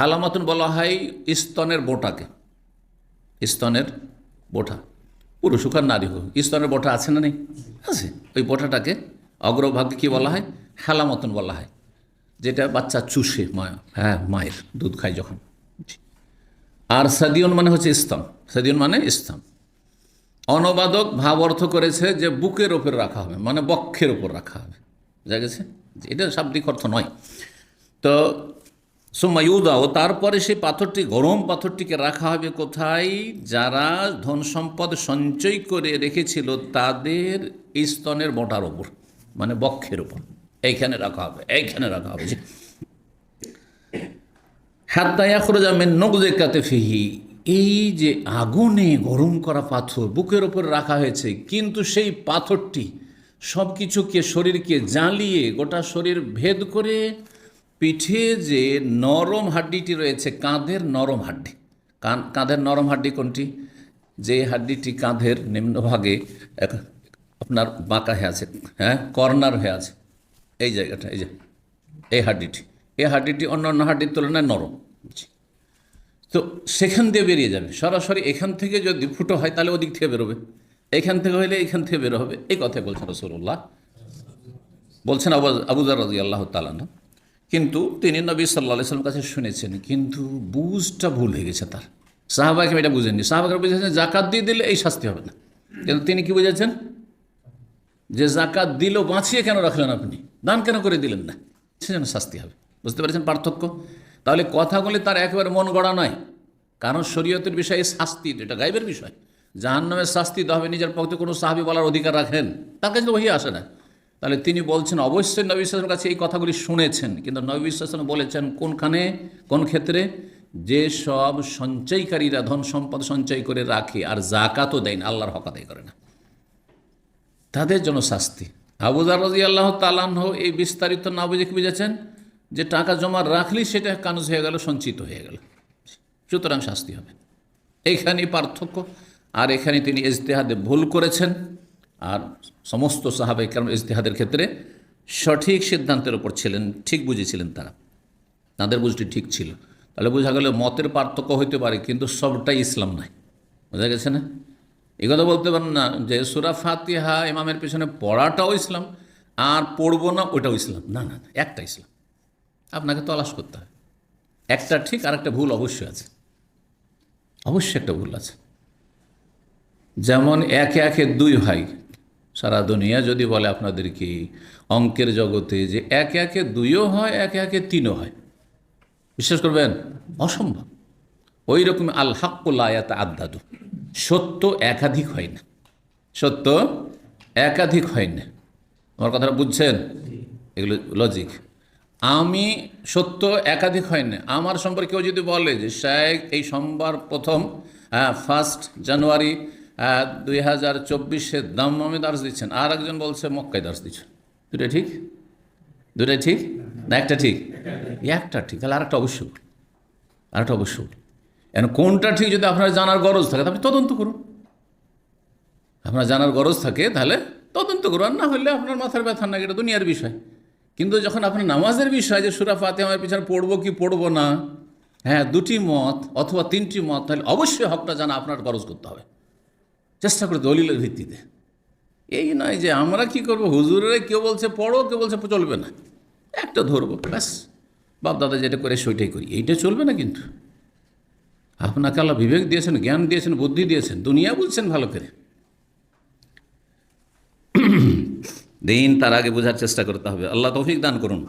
হালামাতুন বলা হয় স্তনের বোটাকে। স্তনের বোটা। পুরুষ হোক আর নারী হোক। স্তনের বোটা আছে না নেই? আছে। ওই বোটাটাকে অগ্রভাগে কি বলা হয়? হেলামতন বলা হয়। যেটা বাচ্চা চুষে মা হ্যাঁ মায়ের দুধ খায় যখন। আর সাদিয়ন মানে হচ্ছে স্তন। সাদিয়ন মানে স্তন। অনবাদক ভাব অর্থ করেছে যে বুকের ওপর রাখা হবে মানে বক্ষের ওপর রাখা হবে। বুঝা গেছে? এটা শাব্দিক অর্থ নয়। তো সোমায়ুদা ও তারপরে সেই পাথরটি, গরম পাথরটিকে রাখা হবে কোথায়? যারা ধন সম্পদ সঞ্চয় করে রেখেছিল, তাদের স্তনের মোটার ওপর মানে বক্ষের ওপর এইখানে রাখা হবে, এইখানে রাখা হবে। হাত্তায়া খরজা মেন নগদে কাতে ফিহি। এই যে আগুনে গরম করা পাথর বুকের ওপর রাখা হয়েছে, কিন্তু সেই পাথরটি সব কিছুকে শরীরকে জ্বালিয়ে গোটা শরীর ভেদ করে পিঠে যে নরম হাড্ডিটি রয়েছে, কাঁধের নরম হাড্ডি। কাঁধের নরম হাড্ডি কোনটি? যে হাড্ডিটি কাঁধের নিম্নভাগে আপনার বাঁকা হয়ে আছে হ্যাঁ কর্নার হয়ে আছে। এই জায়গাটা, এই যে, এই হাড্ডিটি। এই হাড্ডিটি অন্য অন্য হাড্ডির তুলনায় নরম। তো সেখান দিয়ে বেরিয়ে যাবে। সরাসরি এখান থেকে যদি ফুটো হয়, তাহলে ওদিক থেকে বেরোবে। এখান থেকে হইলে এখান থেকে বের হবে। এই কথাই বলছেন রসুল্লাহ বলছেন আবু আবুজার রাজি আল্লাহ তালানা কিন্তু তিনি নবী সাল্লা সাল্লাম কাছে শুনেছেন, কিন্তু বুঝটা ভুল হয়ে গেছে তার। সাহাবাকে এটা বুঝেননি। সাহাবাকে বুঝেছেন জাকাত দিয়ে দিলে এই শাস্তি হবে না। কিন্তু তিনি কি বুঝেছেন? যে জাকাত দিল বাঁচিয়ে কেন রাখলেন আপনি? দান কেন করে দিলেন না? সে যেন শাস্তি হবে। বুঝতে পেরেছেন পার্থক্য? তাহলে কথাগুলি তার একেবারে মন গড়া নয়। কারণ শরীয়তের বিষয়ে শাস্তি এটা গাইবের বিষয়। জাহান্নামের শাস্তি দেওয়া হবে, নিজের পক্ষে কোনো সাহাবি বলার অধিকার রাখেন। তার কাছে তো ওই আসে না। তাহলে তিনি বলছেন, অবশ্যই নবী ইসলামের কাছে এই কথাগুলি শুনেছেন, কিন্তু নবী ইসলাম বলেছেন, কোনখানে, কোন ক্ষেত্রে? যে সব সঞ্চয়কারীরা ধন সম্পদ সঞ্চয় করে রাখে আর জাকাতও দেয় না, আল্লাহর হক আদায় করে না। তাদের জন্য শাস্তি। আবুজার রাজি আল্লাহ তালাহ এই বিস্তারিত না বুঝে কি বুঝেছেন? যে টাকা জমা রাখলেই সেটা কানুজ হয়ে গেল, সঞ্চিত হয়ে গেল। সুতরাং শাস্তি হবে। এইখানেই পার্থক্য। আর এখানে তিনি ইজতেহাদে ভুল করেছেন। আর সমস্ত সাহাবাই কারণ ইজতেহাদের ক্ষেত্রে সঠিক সিদ্ধান্তের ওপর ছিলেন, ঠিক বুঝেছিলেন তারা। তাদের বুঝটি ঠিক ছিল। তাহলে বোঝা গেল মতের পার্থক্য হইতে পারে, কিন্তু সবটাই ইসলাম নাই বোঝা গেছে না? এই কথা বলতে পারেন না যে সুরা ফাতিহা ইমামের পেছনে পড়াটাও ইসলাম, আর পড়ব না ওটাও ইসলাম। না না, একটা ইসলাম। আপনাকে তলাশ করতে হয়। একটা ঠিক, আর একটা ভুল অবশ্যই আছে। অবশ্যই একটা ভুল আছে। যেমন একে একে দুই ভাই সারা দুনিয়া যদি বলে আপনাদেরকে, অঙ্কের জগতে যে একে একে দুইও হয়, একে একে তিনও হয়। বিশ্বাস করবেন? অসম্ভব। ওই রকম আল হাক্কুল্লায়াত আদাদু সত্য একাধিক হয় না। সত্য একাধিক হয় না। আমার কথাটা বুঝছেন? এগুলো লজিক আমি সত্য একাধিক হয় না। আমার সম্পর্কে কেউ যদি বলে যে শেখ এই সোমবার প্রথম হ্যাঁ ফার্স্ট জানুয়ারি দুই হাজার চব্বিশে দাম্মামে দার্স দিচ্ছেন। আর একজন বলছে, মক্কায় দার্স দিচ্ছেন। দুটাই ঠিক? দুটাই ঠিক? না, একটা ঠিক? একটা ঠিক। তাহলে আরেকটা অবশ্যই ভুল। আরেকটা অবশ্যই ভুল। এখন কোনটা ঠিক যদি আপনার জানার গরজ থাকে, তাহলে তদন্ত করুন। আপনার জানার গরজ থাকে, তাহলে তদন্ত করুন। আর না হলে আপনার মাথার ব্যথা না, এটা দুনিয়ার বিষয়। কিন্তু যখন আপনার নামাজের বিষয়, যে সুরা ফাতে আমার পিছনে পড়ব কি পড়ব না হ্যাঁ দুটি মত অথবা তিনটি মত, তাহলে অবশ্যই হকটা জানা আপনার গরজ করতে হবে। চেষ্টা করে দলিলের ভিত্তিতে। এই নয় যে আমরা কি করব? হুজুরে কেউ বলছে পড়ো, কেউ বলছে চলবে না। একটা ধরবো, ব্যাস। বাপ দাদা যেটা করে সেটাই করি। এইটা চলবে না কিন্তু। আপনাকে আল্লাহ বিবেক দিয়েছেন, জ্ঞান দিয়েছেন, বুদ্ধি দিয়েছেন, দুনিয়া বুঝছেন ভালো করে। দিন তার আগে বোঝার চেষ্টা করতে হবে। আল্লাহ তৌফিক দান করুন।